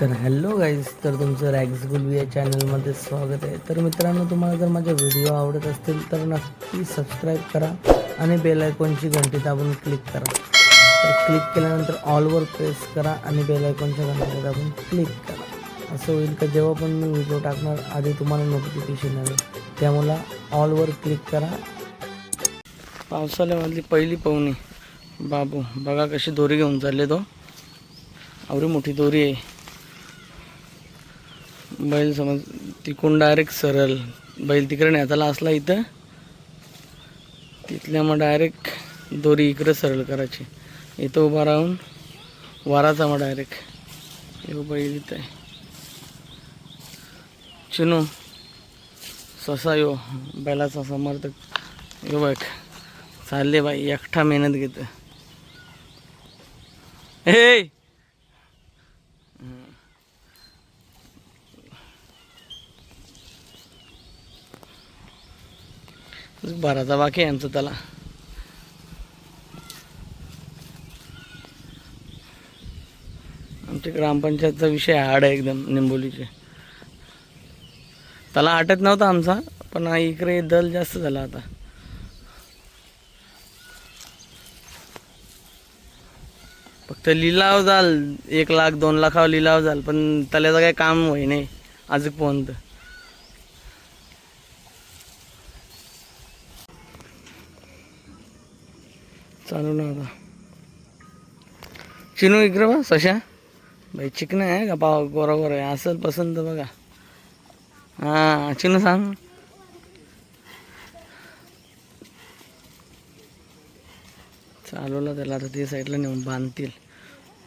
तर hello guys तर तुमचं रॅक्स गुलविया चॅनलमध्ये स्वागत आहे. तर मित्रांनो तुम्हाला जर माझे व्हिडिओ आवडत असतील तर नक्की सबस्क्राईब करा आणि बेल आयकॉनची घंटी दाबून क्लिक करा. तर क्लिक केल्यानंतर ऑलवर प्रेस करा आणि बेल आयकॉनच्या घंटी दाबून क्लिक करा. असं होईल का? जेव्हा पण मी व्हिडिओ टाकणार आधी तुम्हाला नोटिफिकेशन आले. त्यामुळे ऑलवर क्लिक करा. पावसाळ्यामधली पहिली पाहुणी. बाबू बघा कशी दोरी घेऊन चालले तो हो. आवरी मोठी दोरी आहे. बैल समज तिकून डायरेक्ट सरळ. बैल तिकडे नेताला असला इथं. तिथल्या मग डायरेक्ट दोरी इकडे सरळ करायची. इथं उभा राहून वाराचा मग डायरेक्ट हे बैल इथं आहे. चिनू ससा यो बैलाचा समर्थक यो बघ चालले बाई एकटा मेहनत घेतं हे बाराचा बाकी आहे त्याला. आमच्या ग्रामपंचायतचा विषय हाड आहे एकदम निंबोलीचे. त्याला आटत नव्हता आमचा पण इकडे दल जास्त झाला आता. फक्त लिलाव जाल एक लाख दोन लाखावर लिलाव जाल पण त्याला काही काम होई नाही आजपर्यंत. चालू ना आता चिनू इकडे बा सशा? बाई चिकन आहे का पाव गोरा गोरा आहे? असं पसंत बघा. हां चिनू सांग. चालवलं त्याला आता ते साईडला नेऊन बांधतील.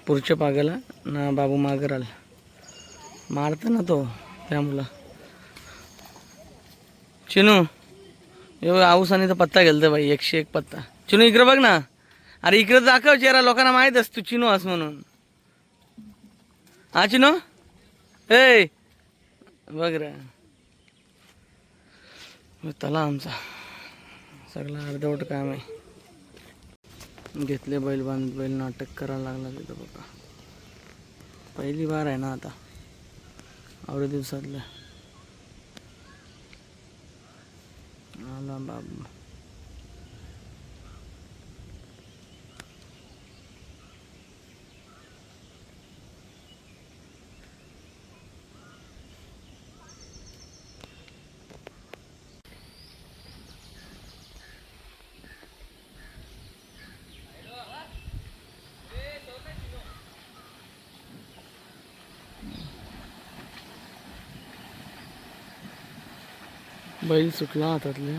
पुढच्या पागाला ना बाबू मागं राहिला मारतं ना तो त्या मुला. चिनू एवढं आणि तर पत्ता गेलता बाई एकशे एक पत्ता. चिनू इकडे बघ ना. अरे इकडे दाखव चेहरा लोकांना माहीत असतो चिनू अस म्हणून. हा चिनो? ए! बघ रे. तला आमचा. सगळा अर्धवट काम आहे. घेतले बैल बांध बैल नाटक करायला लागला तिथं बघा. पहिली बार आहे ना आता. आवडे दिवसातलं. आला बाबा. बैल सुटला हातातले.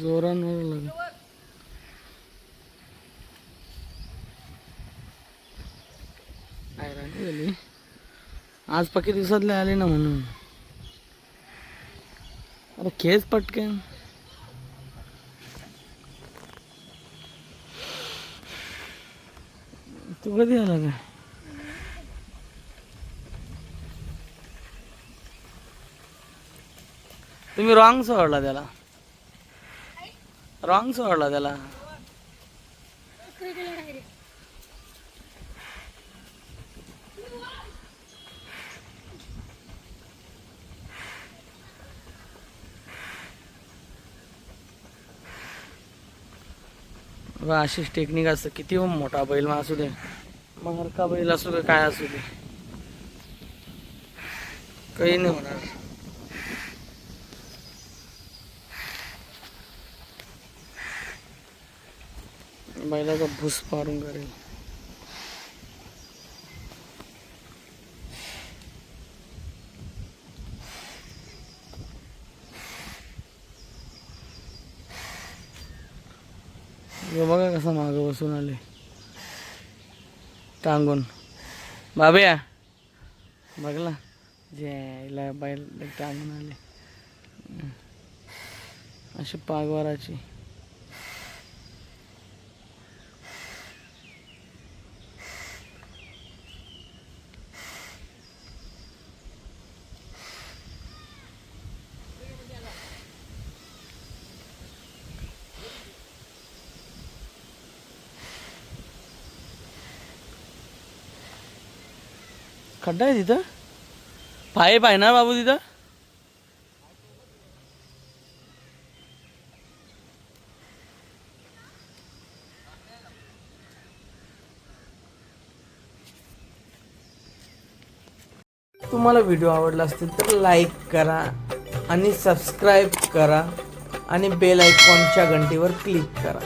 जोरांवर लाग राणी झाली आज पक्की दिवसातले आले ना म्हणून. अरे खेच पटकन. तू कधी आला का तुम्ही रॉंग सोडला त्याला. रॉंग सोडला त्याला. अशीच टेक्निक असतं किती मोठा बैल मग असू दे. मग का बैल असू दे काय असू दे. काही नाही होणार. बैलाचा भूस मारून करेल बघा कसा मागं बसून आले. टांगून. बाबया. बघला. जे बैल टांगून आले. अशी पागवाराची. खड्डा आहे तिथं? पाईप आहे ना बाबू तिथं? तुम्हाला व्हिडिओ आवडला असतील तर लाईक करा आणि सबस्क्राईब करा आणि बेल आयकॉनच्या घंटीवर क्लिक करा.